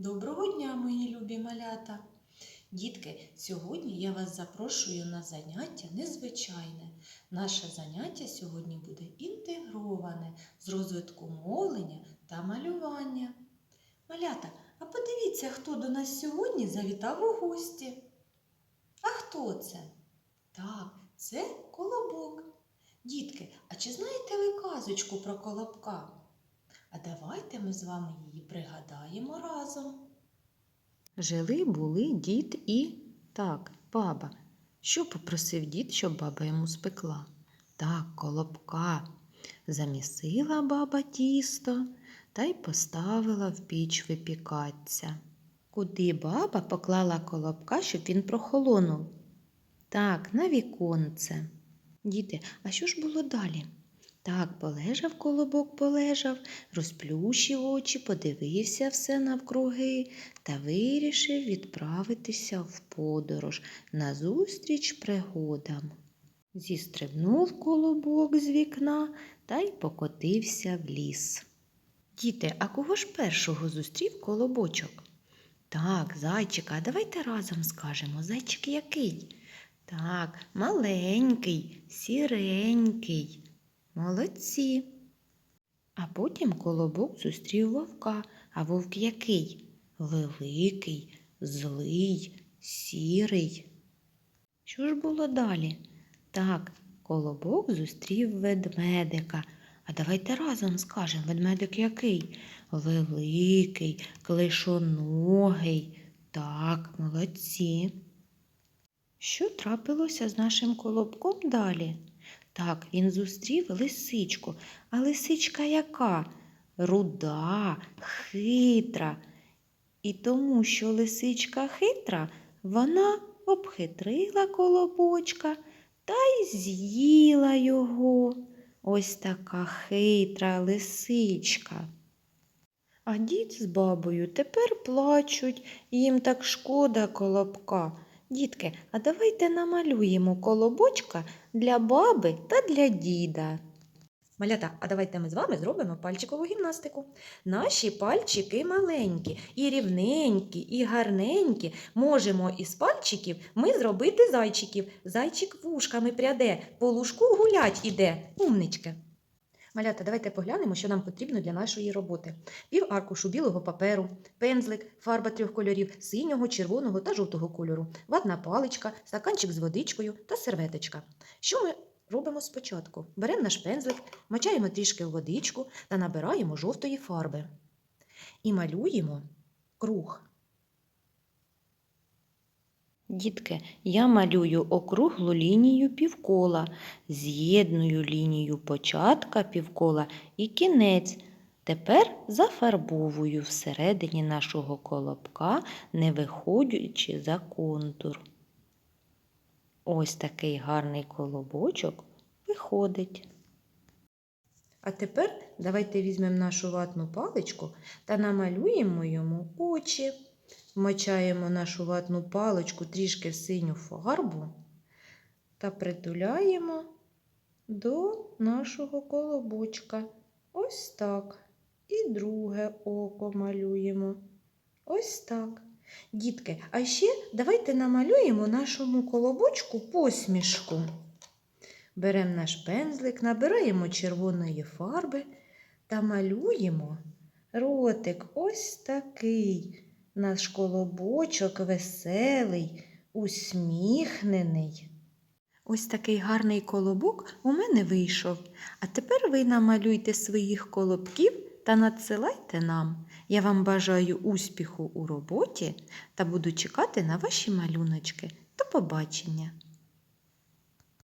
Доброго дня, мої любі малята! Дітки, сьогодні я вас запрошую на заняття незвичайне. Наше заняття сьогодні буде інтегроване з розвитку мовлення та малювання. Малята, а подивіться, хто до нас сьогодні завітав у гості. А хто це? Так, це колобок. Дітки, а чи знаєте ви казочку про колобка? А давайте ми з вами її пригадаємо разом. Жили були дід і так, баба. Що попросив дід, щоб баба йому спекла? Так, колобка. Замісила баба тісто та й поставила в піч випікатися. Куди баба поклала колобка, щоб він прохолонув? Так, на віконце. Діти, а що ж було далі? Так, полежав колобок, полежав, розплющив очі, подивився все навкруги та вирішив відправитися в подорож назустріч пригодам. Зістрибнув колобок з вікна та й покотився в ліс. Діти, а кого ж першого зустрів колобочок? Так, зайчика, а давайте разом скажемо, зайчик який? Так, маленький, сіренький. Молодці. А потім колобок зустрів вовка. А вовк який? Великий, злий, сірий. Що ж було далі? Так, колобок зустрів ведмедика. А давайте разом скажемо, ведмедик який? Великий, клишоногий. Так, молодці. Що трапилося з нашим колобком далі? Так, він зустрів лисичку. А лисичка яка? Руда, хитра. І тому, що лисичка хитра, вона обхитрила колобочка та й з'їла його. Ось така хитра лисичка. А дід з бабою тепер плачуть, їм так шкода колобка. Дітки, а давайте намалюємо колобочка для баби та для діда. Малята, а давайте ми з вами зробимо пальчикову гімнастику. Наші пальчики маленькі, і рівненькі, і гарненькі. Можемо із пальчиків ми зробити зайчиків. Зайчик вушками пряде, по лужку гулять іде. Умнички. Малята, давайте поглянемо, що нам потрібно для нашої роботи. Пів аркушу білого паперу, пензлик, фарба трьох кольорів синього, червоного та жовтого кольору, ватна паличка, стаканчик з водичкою та серветочка. Що ми робимо спочатку? Беремо наш пензлик, мочаємо трішки в водичку та набираємо жовтої фарби. І малюємо круг. Дітки, я малюю округлу лінію півкола, з'єдную лінію початка півкола і кінець. Тепер зафарбовую всередині нашого колобка, не виходячи за контур. Ось такий гарний колобочок виходить. А тепер давайте візьмемо нашу ватну паличку та намалюємо йому очі. Вмочаємо нашу ватну паличку трішки в синю фарбу та притуляємо до нашого колобочка. Ось так. І друге око малюємо. Ось так. Дітки, а ще давайте намалюємо нашому колобочку посмішку. Беремо наш пензлик, набираємо червоної фарби та малюємо ротик ось такий. Наш колобочок веселий, усміхнений. Ось такий гарний колобок у мене вийшов. А тепер ви намалюйте своїх колобків та надсилайте нам. Я вам бажаю успіху у роботі та буду чекати на ваші малюночки. До побачення!